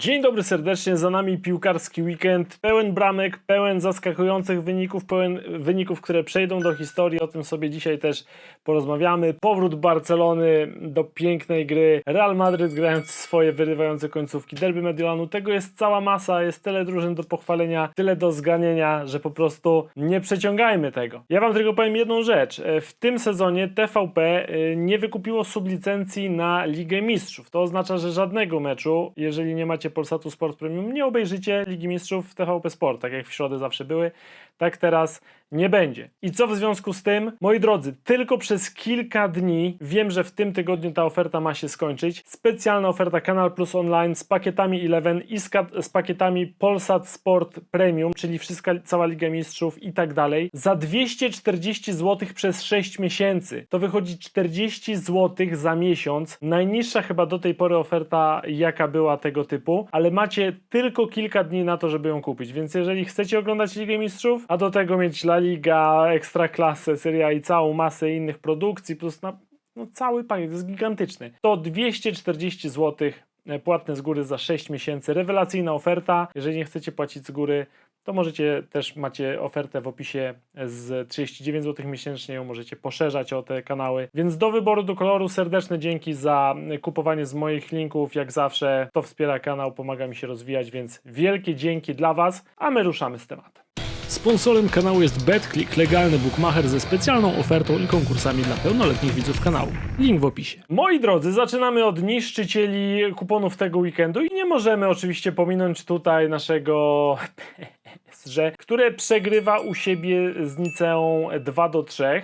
Dzień dobry serdecznie, za nami piłkarski weekend, pełen bramek, pełen zaskakujących wyników, pełen wyników, które przejdą do historii, o tym sobie dzisiaj też porozmawiamy. Powrót Barcelony do pięknej gry, Real Madryt grając swoje wyrywające końcówki, derby Mediolanu, tego jest cała masa, jest tyle drużyn do pochwalenia, tyle do zganienia, że po prostu nie przeciągajmy tego. Ja wam tylko powiem jedną rzecz, E, w tym sezonie TVP e, nie wykupiło sublicencji na Ligę Mistrzów, to oznacza, że żadnego meczu, jeżeli nie macie Polsatu Sport Premium, nie obejrzycie Ligi Mistrzów w TVP Sport, tak jak w środę zawsze były, tak teraz nie będzie. I co w związku z tym? Moi drodzy, tylko przez kilka dni, wiem, że w tym tygodniu ta oferta ma się skończyć, specjalna oferta Kanal Plus Online z pakietami Eleven i z, z pakietami Polsat Sport Premium, czyli wszystka, cała Liga Mistrzów i tak dalej, za 240 zł przez 6 miesięcy. To wychodzi 40 zł za miesiąc. Najniższa chyba do tej pory oferta, jaka była tego typu, ale macie tylko kilka dni na to, żeby ją kupić. Więc jeżeli chcecie oglądać Ligę Mistrzów, a do tego mieć La Liga, Ekstraklasę, Serie A i całą masę innych produkcji, plus na, no, cały pakiet jest gigantyczny, to 240 zł płatne z góry za 6 miesięcy. Rewelacyjna oferta. Jeżeli nie chcecie płacić z góry, to możecie też macie ofertę w opisie z 39 zł miesięcznie, ją możecie poszerzać o te kanały. Więc do wyboru, do koloru serdeczne dzięki za kupowanie z moich linków. Jak zawsze to wspiera kanał, pomaga mi się rozwijać, więc wielkie dzięki dla Was, a my ruszamy z tematem. Sponsorem kanału jest BetClick, legalny bookmacher ze specjalną ofertą i konkursami dla pełnoletnich widzów kanału. Link w opisie. Moi drodzy, zaczynamy od niszczycieli kuponów tego weekendu i nie możemy oczywiście pominąć tutaj naszego PSG, które przegrywa u siebie z Niceą 2 do 3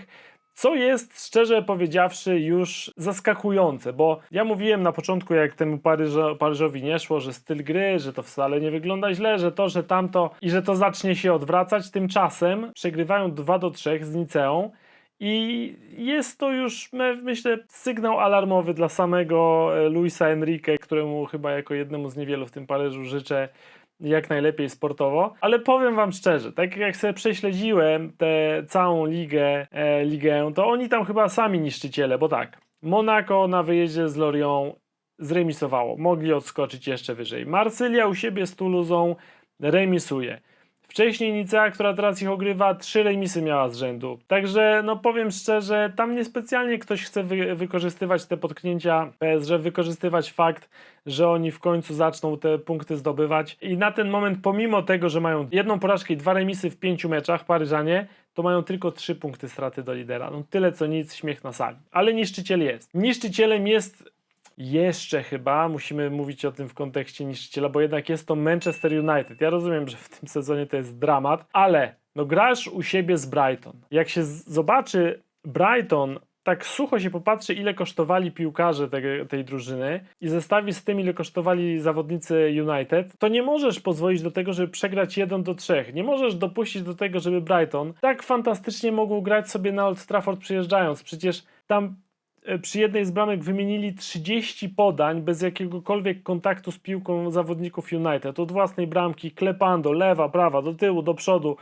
co jest szczerze powiedziawszy już zaskakujące, bo ja mówiłem na początku, jak temu Paryżo, Paryżowi nie szło, że styl gry, że to wcale nie wygląda źle, że to, że tamto i że to zacznie się odwracać. Tymczasem przegrywają 2 do 3 z Niceą. I jest to już, myślę, sygnał alarmowy dla samego e, Luisa Enrique, któremu chyba jako jednemu z niewielu w tym Paryżu życzę jak najlepiej sportowo, ale powiem wam szczerze, tak jak sobie prześledziłem tę całą ligę, e, ligę, to oni tam chyba sami niszczyciele, bo tak, Monaco na wyjeździe z Lorient zremisowało, mogli odskoczyć jeszcze wyżej. Marsylia u siebie z Toulousą remisuje. Wcześniej Nicea, która teraz ich ogrywa, trzy remisy miała z rzędu. Także, no powiem szczerze, tam niespecjalnie ktoś chce wy wykorzystywać te potknięcia PSG, wykorzystywać fakt, że oni w końcu zaczną te punkty zdobywać. I na ten moment, pomimo tego, że mają jedną porażkę i dwa remisy w pięciu meczach, Paryżanie, to mają tylko trzy punkty straty do lidera. No tyle co nic, śmiech na sali. Ale niszczyciel jest. Niszczycielem jest jeszcze chyba musimy mówić o tym w kontekście niszczyciela, bo jednak jest to Manchester United. Ja rozumiem, że w tym sezonie to jest dramat, ale no grasz u siebie z Brighton. Jak się zobaczy Brighton, tak sucho się popatrzy, ile kosztowali piłkarze tej, drużyny i zestawi z tym, ile kosztowali zawodnicy United, to nie możesz pozwolić do tego, żeby przegrać 1 do 3. Nie możesz dopuścić do tego, żeby Brighton tak fantastycznie mógł grać sobie na Old Trafford przyjeżdżając. Przecież tam przy jednej z bramek wymienili 30 podań bez jakiegokolwiek kontaktu z piłką zawodników United. Od własnej bramki, klepando, lewa, prawa, do tyłu, do przodu,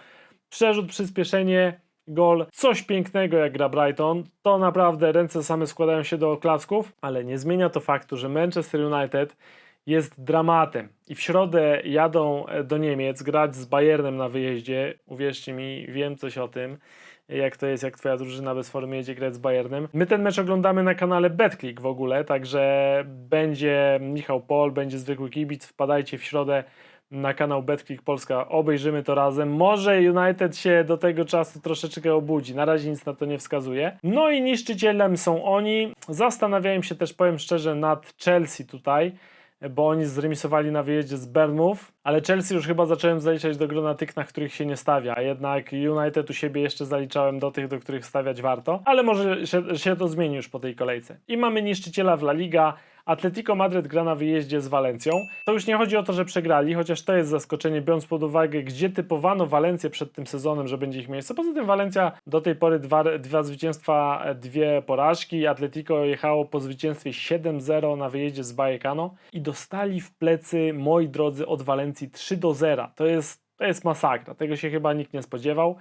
przerzut, przyspieszenie, gol. Coś pięknego jak gra Brighton. To naprawdę ręce same składają się do oklasków, ale nie zmienia to faktu, że Manchester United jest dramatem. I w środę jadą e, do Niemiec grać z Bayernem na wyjeździe. Uwierzcie mi, wiem coś o tym jak to jest, jak twoja drużyna bez formy jedzie grać z Bayernem. My ten mecz oglądamy na kanale BetClick w ogóle, także będzie Michał Pol, będzie zwykły kibic, wpadajcie w środę na kanał BetClick Polska, obejrzymy to razem. Może United się do tego czasu troszeczkę obudzi, na razie nic na to nie wskazuje. No i niszczycielem są oni. Zastanawiałem się też, powiem szczerze, nad Chelsea tutaj, bo oni zremisowali na wyjeździe z Bernmów, ale Chelsea już chyba zacząłem zaliczać do grona tych, na których się nie stawia, a jednak United u siebie jeszcze zaliczałem do tych, do których stawiać warto, ale może się, się to zmieni już po tej kolejce. I mamy niszczyciela w La Liga, Atletico Madryt gra na wyjeździe z Walencją. To już nie chodzi o to, że przegrali, chociaż to jest zaskoczenie, biorąc pod uwagę, gdzie typowano Walencję przed tym sezonem, że będzie ich miejsce. Poza tym Walencja do tej pory dwa, dwa zwycięstwa, dwie porażki. Atletico jechało po zwycięstwie 7-0 na wyjeździe z Vallecano i dostali w plecy, moi drodzy, od Walencji 3 do 0. To jest, to jest masakra. Tego się chyba nikt nie spodziewał.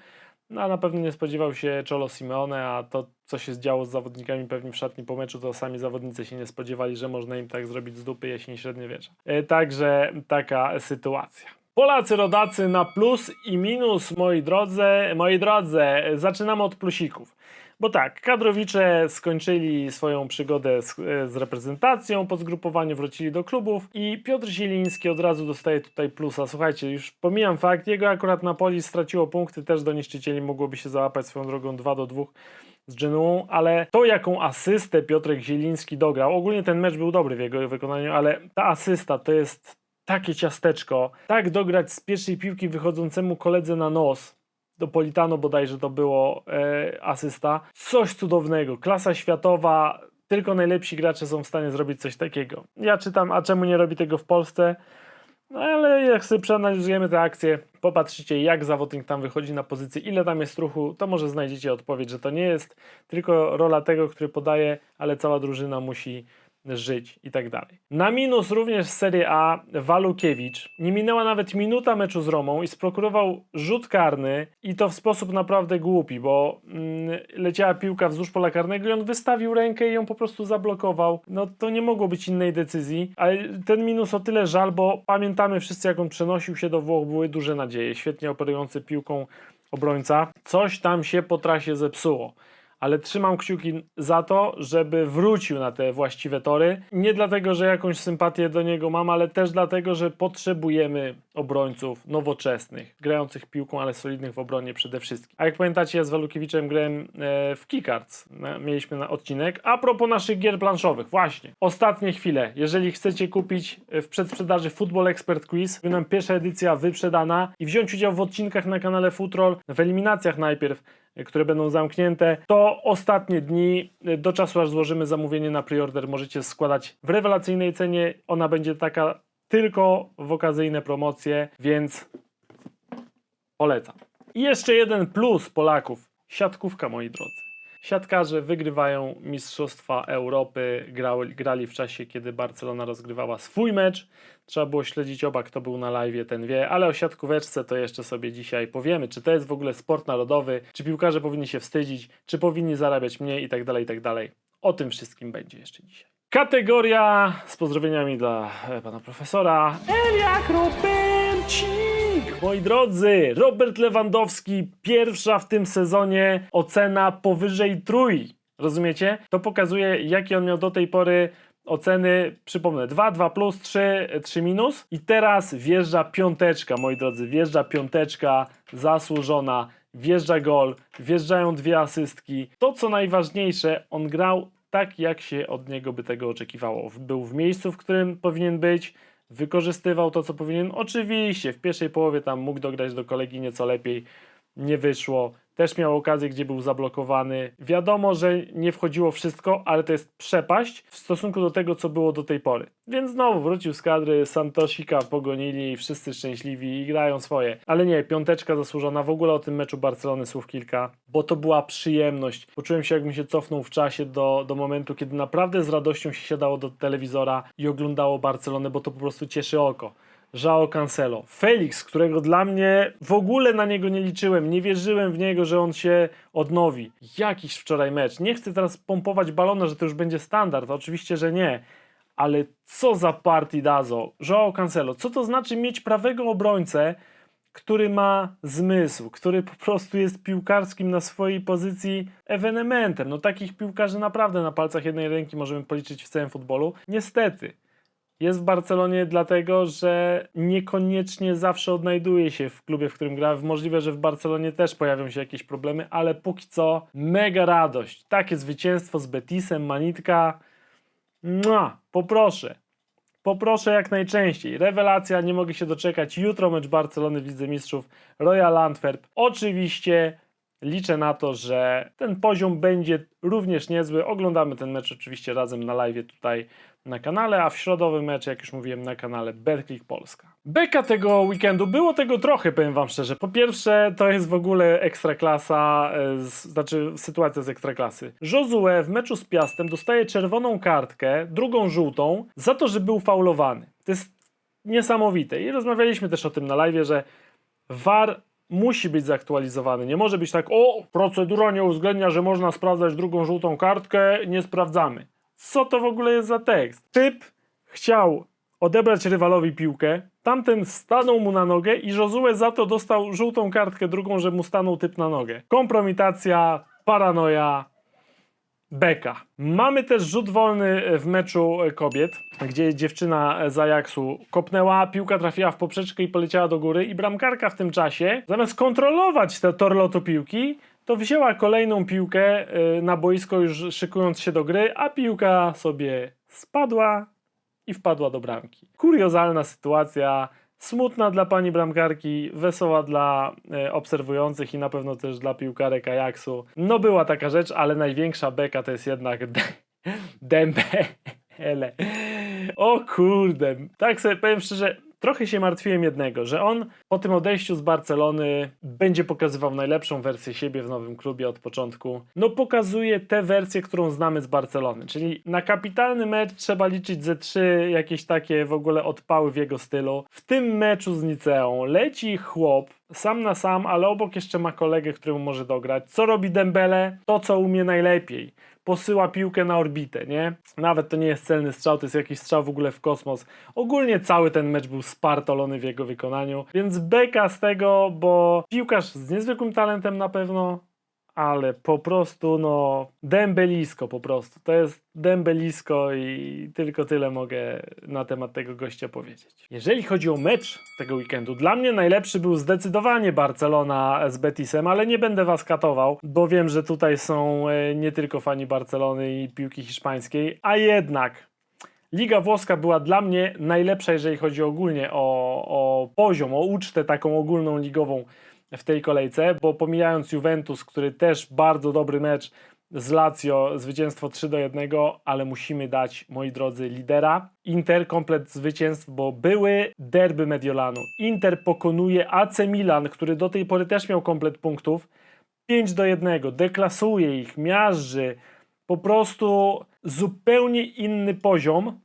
No a na pewno nie spodziewał się Cholo Simeone, a to co się działo z zawodnikami pewnie w szatni po meczu, to sami zawodnicy się nie spodziewali, że można im tak zrobić z dupy jesień średniowiecza. E, Także taka sytuacja. Polacy rodacy na plus i minus, moi drodzy, moi drodzy, zaczynamy od plusików. Bo tak, kadrowicze skończyli swoją przygodę z, z reprezentacją po zgrupowaniu, wrócili do klubów i Piotr Zieliński od razu dostaje tutaj plusa. Słuchajcie, już pomijam fakt, jego akurat Napoli straciło punkty, też do niszczycieli mogłoby się załapać swoją drogą 2 do 2 z Genuą, ale to jaką asystę Piotrek Zieliński dograł, ogólnie ten mecz był dobry w jego wykonaniu, ale ta asysta to jest takie ciasteczko, tak dograć z pierwszej piłki wychodzącemu koledze na nos, Politano bodajże to było e, asysta. Coś cudownego, klasa światowa, tylko najlepsi gracze są w stanie zrobić coś takiego. Ja czytam, a czemu nie robi tego w Polsce? No ale jak sobie przeanalizujemy te akcje, popatrzycie jak zawodnik tam wychodzi na pozycję, ile tam jest ruchu, to może znajdziecie odpowiedź, że to nie jest tylko rola tego, który podaje, ale cała drużyna musi żyć i tak dalej. Na minus również z Serie A Walukiewicz. Nie minęła nawet minuta meczu z Romą i sprokurował rzut karny i to w sposób naprawdę głupi, bo mm, leciała piłka wzdłuż pola karnego i on wystawił rękę i ją po prostu zablokował. No to nie mogło być innej decyzji, ale ten minus o tyle żal, bo pamiętamy wszyscy jak on przenosił się do Włoch, były duże nadzieje. Świetnie operujący piłką obrońca. Coś tam się po trasie zepsuło ale trzymam kciuki za to, żeby wrócił na te właściwe tory. Nie dlatego, że jakąś sympatię do niego mam, ale też dlatego, że potrzebujemy obrońców nowoczesnych, grających piłką, ale solidnych w obronie przede wszystkim. A jak pamiętacie, ja z Walukiewiczem grałem e, w Keycards. Mieliśmy na odcinek. A propos naszych gier planszowych, właśnie. Ostatnie chwile. Jeżeli chcecie kupić e, w przedsprzedaży Football Expert Quiz, nam pierwsza edycja wyprzedana i wziąć udział w odcinkach na kanale Futrol, w eliminacjach najpierw, które będą zamknięte, to ostatnie dni, do czasu aż złożymy zamówienie na preorder, możecie składać w rewelacyjnej cenie. Ona będzie taka tylko w okazyjne promocje, więc polecam. I jeszcze jeden plus Polaków. Siatkówka, moi drodzy. Siatkarze wygrywają Mistrzostwa Europy, grali, grali w czasie, kiedy Barcelona rozgrywała swój mecz. Trzeba było śledzić oba, kto był na live, ten wie, ale o siatkóweczce to jeszcze sobie dzisiaj powiemy, czy to jest w ogóle sport narodowy, czy piłkarze powinni się wstydzić, czy powinni zarabiać mniej i tak dalej, i tak. O tym wszystkim będzie jeszcze dzisiaj. Kategoria z pozdrowieniami dla e, pana profesora Elia. Moi drodzy, Robert Lewandowski, pierwsza w tym sezonie ocena powyżej trój. Rozumiecie? To pokazuje, jakie on miał do tej pory oceny, przypomnę, 2, 2 plus, 3, 3 minus i teraz wjeżdża piąteczka, moi drodzy, wjeżdża piąteczka zasłużona, wjeżdża gol, wjeżdżają dwie asystki. To, co najważniejsze, on grał tak, jak się od niego by tego oczekiwało. Był w miejscu, w którym powinien być, wykorzystywał to, co powinien. Oczywiście w pierwszej połowie tam mógł dograć do kolegi nieco lepiej, nie wyszło. Też miał okazję, gdzie był zablokowany. Wiadomo, że nie wchodziło wszystko, ale to jest przepaść w stosunku do tego, co było do tej pory. Więc znowu wrócił z kadry, Santosika pogonili, wszyscy szczęśliwi i grają swoje. Ale nie, piąteczka zasłużona. W ogóle o tym meczu Barcelony słów kilka, bo to była przyjemność. Poczułem się, jakbym się cofnął w czasie do, do momentu, kiedy naprawdę z radością się siadało do telewizora i oglądało Barcelonę, bo to po prostu cieszy oko. Joao Cancelo. Felix, którego dla mnie w ogóle na niego nie liczyłem, nie wierzyłem w niego, że on się odnowi. Jakiś wczoraj mecz. Nie chcę teraz pompować balona, że to już będzie standard. Oczywiście, że nie. Ale co za partidazo. Joao Cancelo. Co to znaczy mieć prawego obrońcę, który ma zmysł, który po prostu jest piłkarskim na swojej pozycji ewenementem. No takich piłkarzy naprawdę na palcach jednej ręki możemy policzyć w całym futbolu. Niestety. Jest w Barcelonie dlatego, że niekoniecznie zawsze odnajduje się w klubie, w którym gra. Możliwe, że w Barcelonie też pojawią się jakieś problemy, ale póki co mega radość. Takie zwycięstwo z Betisem, Manitka. Mua, poproszę. Poproszę jak najczęściej. Rewelacja, nie mogę się doczekać. Jutro mecz Barcelony w Lidze Mistrzów Royal Antwerp. Oczywiście liczę na to, że ten poziom będzie również niezły. Oglądamy ten mecz oczywiście razem na live tutaj na kanale, a w środowy mecz, jak już mówiłem, na kanale Berklik Polska. Beka tego weekendu, było tego trochę, powiem wam szczerze. Po pierwsze, to jest w ogóle ekstraklasa, e, znaczy sytuacja z ekstraklasy. Josue w meczu z Piastem dostaje czerwoną kartkę, drugą żółtą, za to, że był faulowany. To jest niesamowite. I rozmawialiśmy też o tym na live, że VAR musi być zaktualizowany. Nie może być tak, o, procedura nie uwzględnia, że można sprawdzać drugą żółtą kartkę, nie sprawdzamy. Co to w ogóle jest za tekst? Typ chciał odebrać rywalowi piłkę, tamten stanął mu na nogę i Josue za to dostał żółtą kartkę drugą, że mu stanął typ na nogę. Kompromitacja, paranoja, beka. Mamy też rzut wolny w meczu kobiet, gdzie dziewczyna z Ajaxu kopnęła, piłka trafiła w poprzeczkę i poleciała do góry i bramkarka w tym czasie, zamiast kontrolować te tor lotu piłki, to wzięła kolejną piłkę na boisko już szykując się do gry, a piłka sobie spadła i wpadła do bramki. Kuriozalna sytuacja, smutna dla pani bramkarki, wesoła dla e, obserwujących i na pewno też dla piłkarek Ajaxu. No była taka rzecz, ale największa beka to jest jednak de Dembele. O kurde, tak sobie powiem szczerze, trochę się martwiłem jednego, że on po tym odejściu z Barcelony będzie pokazywał najlepszą wersję siebie w nowym klubie od początku. No pokazuje tę wersję, którą znamy z Barcelony, czyli na kapitalny mecz trzeba liczyć ze trzy jakieś takie w ogóle odpały w jego stylu. W tym meczu z Niceą leci chłop, sam na sam, ale obok jeszcze ma kolegę, któremu może dograć. Co robi Dembele? To, co umie najlepiej posyła piłkę na orbitę, nie? Nawet to nie jest celny strzał, to jest jakiś strzał w ogóle w kosmos. Ogólnie cały ten mecz był spartolony w jego wykonaniu, więc beka z tego, bo piłkarz z niezwykłym talentem na pewno, ale po prostu no dembelisko po prostu. To jest dembelisko i tylko tyle mogę na temat tego gościa powiedzieć. Jeżeli chodzi o mecz tego weekendu, dla mnie najlepszy był zdecydowanie Barcelona z Betisem, ale nie będę was katował, bo wiem, że tutaj są e, nie tylko fani Barcelony i piłki hiszpańskiej, a jednak Liga włoska była dla mnie najlepsza, jeżeli chodzi ogólnie o, o poziom, o ucztę taką ogólną ligową w tej kolejce, bo pomijając Juventus, który też bardzo dobry mecz z Lazio, zwycięstwo 3 do 1, ale musimy dać, moi drodzy, lidera. Inter komplet zwycięstw, bo były derby Mediolanu. Inter pokonuje AC Milan, który do tej pory też miał komplet punktów. 5 do 1, deklasuje ich, miażdży, po prostu zupełnie inny poziom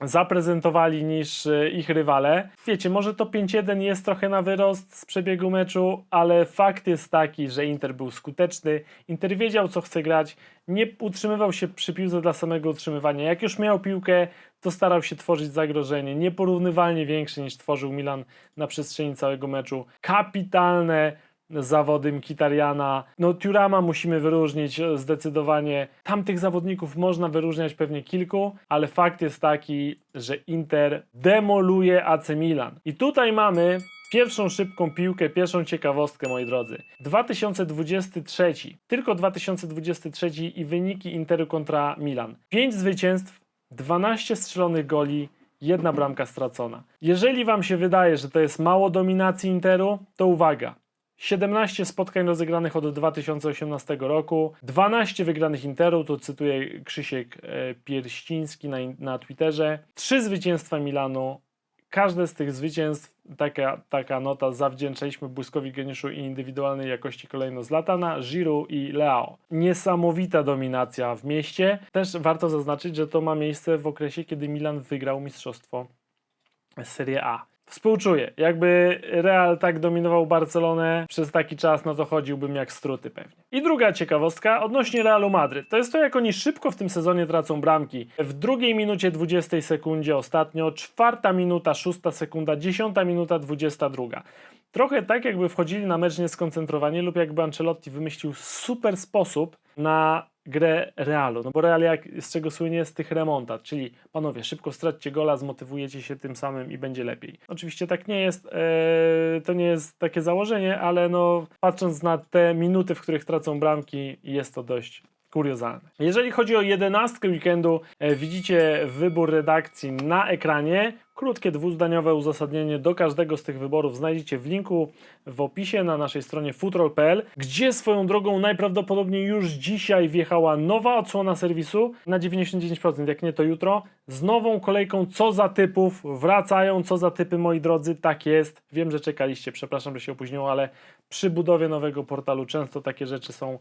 zaprezentowali niż e, ich rywale. Wiecie, może to 5-1 jest trochę na wyrost z przebiegu meczu, ale fakt jest taki, że Inter był skuteczny, Inter wiedział co chce grać, nie utrzymywał się przy piłce dla samego utrzymywania. Jak już miał piłkę, to starał się tworzyć zagrożenie, nieporównywalnie większe niż tworzył Milan na przestrzeni całego meczu. Kapitalne zawody Mkitariana. No Turama musimy wyróżnić e, zdecydowanie. Tamtych zawodników można wyróżniać pewnie kilku, ale fakt jest taki, że Inter demoluje AC Milan. I tutaj mamy pierwszą szybką piłkę, pierwszą ciekawostkę, moi drodzy. 2023, tylko 2023 i wyniki Interu kontra Milan. 5 zwycięstw, 12 strzelonych goli, jedna bramka stracona. Jeżeli Wam się wydaje, że to jest mało dominacji Interu, to uwaga. 17 spotkań rozegranych od 2018 roku, 12 wygranych Interu, to cytuję Krzysiek e, Pierściński na, na Twitterze, 3 zwycięstwa Milanu. Każde z tych zwycięstw, taka, taka nota, zawdzięczaliśmy błyskowi geniuszu i indywidualnej jakości kolejno Zlatana, Giroud i Leao. Niesamowita dominacja w mieście. Też warto zaznaczyć, że to ma miejsce w okresie, kiedy Milan wygrał mistrzostwo Serie A. Współczuję. Jakby Real tak dominował Barcelonę przez taki czas, no to chodziłbym jak struty pewnie. I druga ciekawostka odnośnie Realu Madryt. To jest to, jak oni szybko w tym sezonie tracą bramki. W drugiej minucie 20 sekundzie ostatnio, czwarta minuta, szósta sekunda, dziesiąta minuta, 22. Trochę tak, jakby wchodzili na mecz nieskoncentrowani lub jakby Ancelotti wymyślił super sposób na grę Realu. No bo Real jak, z czego słynie z tych remontat, czyli panowie, szybko straćcie gola, zmotywujecie się tym samym i będzie lepiej. Oczywiście tak nie jest, e, to nie jest takie założenie, ale no patrząc na te minuty, w których tracą bramki, jest to dość kuriozalne. Jeżeli chodzi o jedenastkę weekendu, e, widzicie wybór redakcji na ekranie. Krótkie dwuzdaniowe uzasadnienie do każdego z tych wyborów znajdziecie w linku w opisie na naszej stronie futrol.pl, gdzie swoją drogą najprawdopodobniej już dzisiaj wjechała nowa odsłona serwisu na 99%, jak nie to jutro, z nową kolejką co za typów, wracają co za typy moi drodzy, tak jest. Wiem, że czekaliście, przepraszam, że się opóźniło, ale przy budowie nowego portalu często takie rzeczy są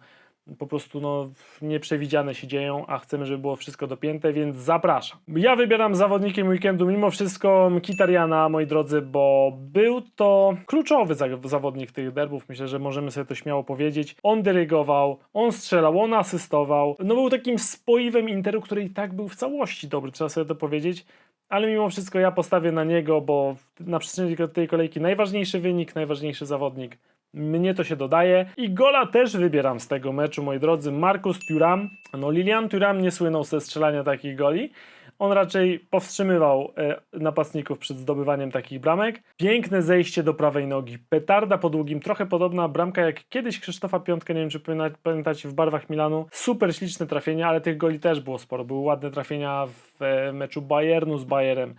po prostu no, nieprzewidziane się dzieją, a chcemy, żeby było wszystko dopięte, więc zapraszam. Ja wybieram zawodnikiem weekendu mimo wszystko Mkhitarjana, moi drodzy, bo był to kluczowy za- zawodnik tych derbów, myślę, że możemy sobie to śmiało powiedzieć. On dyrygował, on strzelał, on asystował, no był takim spoiwem Interu, który i tak był w całości dobry, trzeba sobie to powiedzieć. Ale mimo wszystko ja postawię na niego, bo na przestrzeni tej kolejki najważniejszy wynik, najważniejszy zawodnik. Mnie to się dodaje. I gola też wybieram z tego meczu, moi drodzy. Marcus Thuram. No Lilian Thuram nie słynął ze strzelania takich goli. On raczej powstrzymywał e, napastników przed zdobywaniem takich bramek. Piękne zejście do prawej nogi. Petarda po długim, trochę podobna bramka jak kiedyś Krzysztofa Piątka, nie wiem czy pamięta- pamiętacie w barwach Milanu. Super śliczne trafienia, ale tych goli też było sporo. Były ładne trafienia w e, meczu Bayernu z Bayerem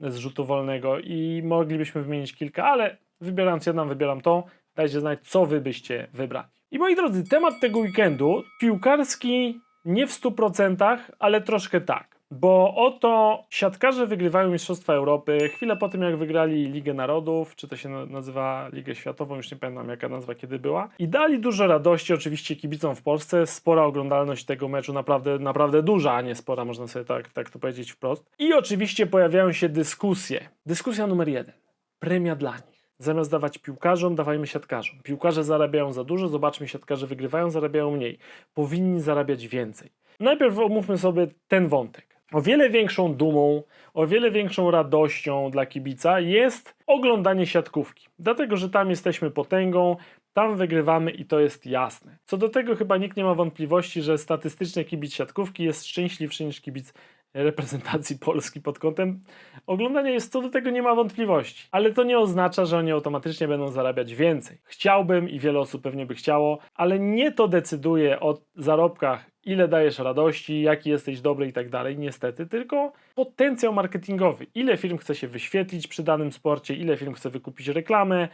z rzutu wolnego i moglibyśmy wymienić kilka, ale wybierając jedną, wybieram tą. Dajcie znać, co wy byście wybrali. I moi drodzy, temat tego weekendu piłkarski nie w 100%, ale troszkę tak. Bo oto siatkarze wygrywają Mistrzostwa Europy chwilę po tym, jak wygrali Ligę Narodów, czy to się na- nazywa Ligę Światową, już nie pamiętam jaka nazwa kiedy była. I dali dużo radości oczywiście kibicom w Polsce. Spora oglądalność tego meczu, naprawdę, naprawdę duża, a nie spora, można sobie tak, tak to powiedzieć wprost. I oczywiście pojawiają się dyskusje. Dyskusja numer jeden. Premia dla nich. Zamiast dawać piłkarzom, dawajmy siatkarzom. Piłkarze zarabiają za dużo, zobaczmy, siatkarze wygrywają, zarabiają mniej. Powinni zarabiać więcej. Najpierw omówmy sobie ten wątek. O wiele większą dumą, o wiele większą radością dla kibica jest oglądanie siatkówki. Dlatego, że tam jesteśmy potęgą, tam wygrywamy i to jest jasne. Co do tego chyba nikt nie ma wątpliwości, że statystycznie kibic siatkówki jest szczęśliwszy niż kibic reprezentacji Polski pod kątem oglądania jest co do tego nie ma wątpliwości. Ale to nie oznacza, że oni automatycznie będą zarabiać więcej. Chciałbym i wiele osób pewnie by chciało, ale nie to decyduje o zarobkach, ile dajesz radości, jaki jesteś dobry i tak dalej, niestety, tylko potencjał marketingowy. Ile firm chce się wyświetlić przy danym sporcie, ile firm chce wykupić reklamę,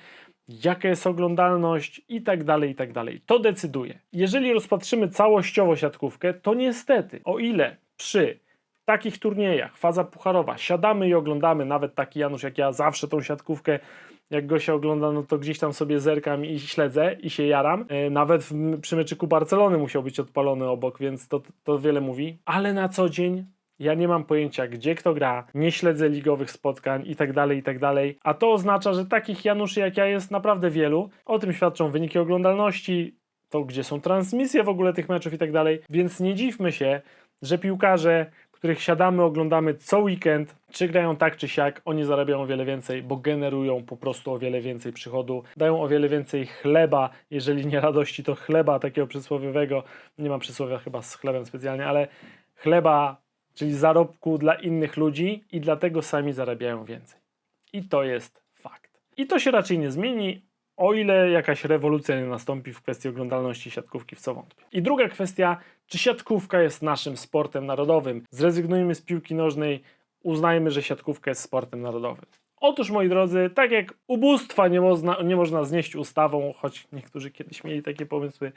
jaka jest oglądalność i tak dalej, i tak dalej. To decyduje. Jeżeli rozpatrzymy całościowo siatkówkę, to niestety, o ile przy takich turniejach, faza pucharowa, siadamy i oglądamy, nawet taki Janusz jak ja, zawsze tą siatkówkę, jak go się ogląda, no to gdzieś tam sobie zerkam i śledzę i się jaram. E, Nawet przy meczyku Barcelony musiał być odpalony obok, więc to, to wiele mówi. Ale na co dzień ja nie mam pojęcia, gdzie kto gra, nie śledzę ligowych spotkań i tak dalej, i tak. A to oznacza, że takich Januszy jak ja jest naprawdę wielu. O tym świadczą wyniki oglądalności, to gdzie są transmisje w ogóle tych meczów i tak. Więc nie dziwmy się, że piłkarze, których siadamy, oglądamy co weekend, czy grają tak czy siak, oni zarabiają o wiele więcej, bo generują po prostu o wiele więcej przychodu, dają o wiele więcej chleba, jeżeli nie radości, to chleba takiego przysłowiowego, nie mam przysłowia chyba z chlebem specjalnie, ale chleba, czyli zarobku dla innych ludzi i dlatego sami zarabiają więcej. I to jest fakt. I to się raczej nie zmieni, o ile jakaś rewolucja nie nastąpi w kwestii oglądalności siatkówki, w co wątpię. I druga kwestia, czy siatkówka jest naszym sportem narodowym? Zrezygnujmy z piłki nożnej, uznajmy, że siatkówka jest sportem narodowym. Otóż, moi drodzy, tak jak ubóstwa nie można, nie można znieść ustawą, choć niektórzy kiedyś mieli takie pomysły,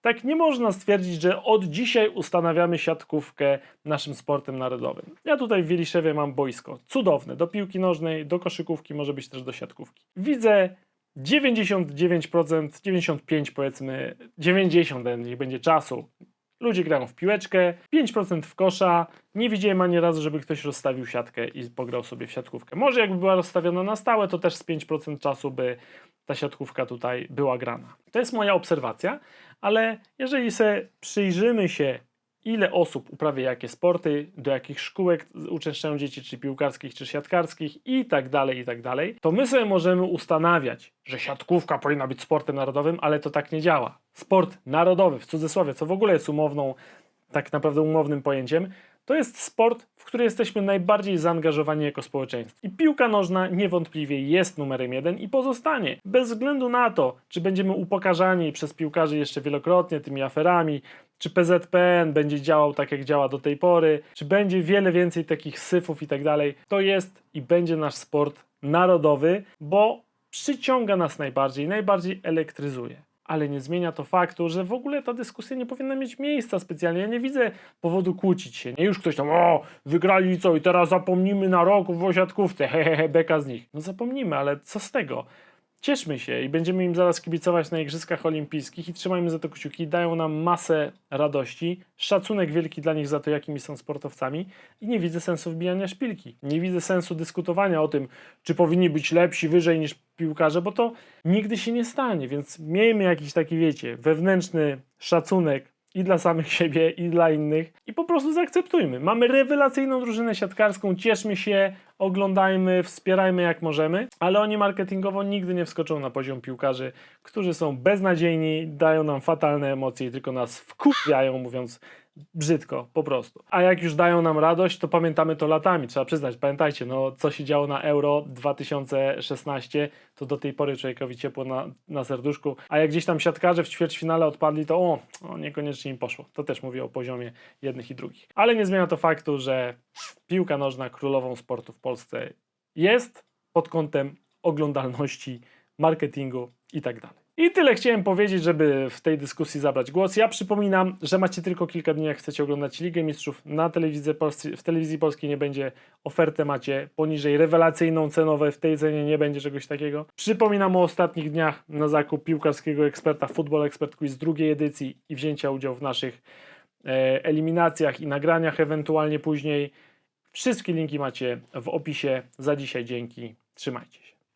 tak nie można stwierdzić, że od dzisiaj ustanawiamy siatkówkę naszym sportem narodowym. Ja tutaj w Wieliszewie mam boisko cudowne, do piłki nożnej, do koszykówki, może być też do siatkówki. Widzę 99%, 95% powiedzmy, 90% niech będzie czasu. Ludzie grają w piłeczkę, 5% w kosza. Nie widziałem ani razu, żeby ktoś rozstawił siatkę i pograł sobie w siatkówkę. Może jakby była rozstawiona na stałe, to też z 5% czasu by ta siatkówka tutaj była grana. To jest moja obserwacja, ale jeżeli sobie przyjrzymy się, ile osób uprawia jakie sporty, do jakich szkółek uczęszczają dzieci, czy piłkarskich, czy siatkarskich i tak dalej, i tak dalej, to my sobie możemy ustanawiać, że siatkówka powinna być sportem narodowym, ale to tak nie działa. Sport narodowy, w cudzysłowie, co w ogóle jest umowną, tak naprawdę umownym pojęciem, to jest sport, w który jesteśmy najbardziej zaangażowani jako społeczeństwo. I piłka nożna niewątpliwie jest numerem jeden i pozostanie. Bez względu na to, czy będziemy upokarzani przez piłkarzy jeszcze wielokrotnie tymi aferami, czy PZPN będzie działał tak, jak działa do tej pory, czy będzie wiele więcej takich syfów i tak dalej, to jest i będzie nasz sport narodowy, bo przyciąga nas najbardziej, najbardziej elektryzuje. Ale nie zmienia to faktu, że w ogóle ta dyskusja nie powinna mieć miejsca specjalnie. Ja nie widzę powodu kłócić się. Nie już ktoś tam, o, wygrali co i teraz zapomnimy na rok w osiadkówce, hehehe, beka z nich. No zapomnimy, ale co z tego? Cieszmy się i będziemy im zaraz kibicować na Igrzyskach Olimpijskich i trzymajmy za to kciuki. Dają nam masę radości, szacunek wielki dla nich za to, jakimi są sportowcami i nie widzę sensu wbijania szpilki. Nie widzę sensu dyskutowania o tym, czy powinni być lepsi, wyżej niż piłkarze, bo to nigdy się nie stanie, więc miejmy jakiś taki, wiecie, wewnętrzny szacunek i dla samych siebie, i dla innych. I po prostu zaakceptujmy. Mamy rewelacyjną drużynę siatkarską, cieszmy się, oglądajmy, wspierajmy jak możemy, ale oni marketingowo nigdy nie wskoczą na poziom piłkarzy, którzy są beznadziejni, dają nam fatalne emocje i tylko nas wkurwiają, mówiąc brzydko, po prostu. A jak już dają nam radość, to pamiętamy to latami, trzeba przyznać. Pamiętajcie, no co się działo na Euro 2016, to do tej pory człowiekowi ciepło na, na serduszku, a jak gdzieś tam siatkarze w ćwierćfinale odpadli, to o, o, niekoniecznie im poszło. To też mówię o poziomie jednych i drugich. Ale nie zmienia to faktu, że piłka nożna królową sportu w Polsce jest pod kątem oglądalności, marketingu i tak dalej. I tyle chciałem powiedzieć, żeby w tej dyskusji zabrać głos. Ja przypominam, że macie tylko kilka dni, jak chcecie oglądać Ligę Mistrzów na telewizji, polskiej, w telewizji polskiej nie będzie. Ofertę macie poniżej rewelacyjną cenowe, w tej cenie nie będzie czegoś takiego. Przypominam o ostatnich dniach na zakup piłkarskiego eksperta Football Expert Quiz drugiej edycji i wzięcia udziału w naszych e, eliminacjach i nagraniach ewentualnie później. Wszystkie linki macie w opisie. Za dzisiaj dzięki. Trzymajcie się.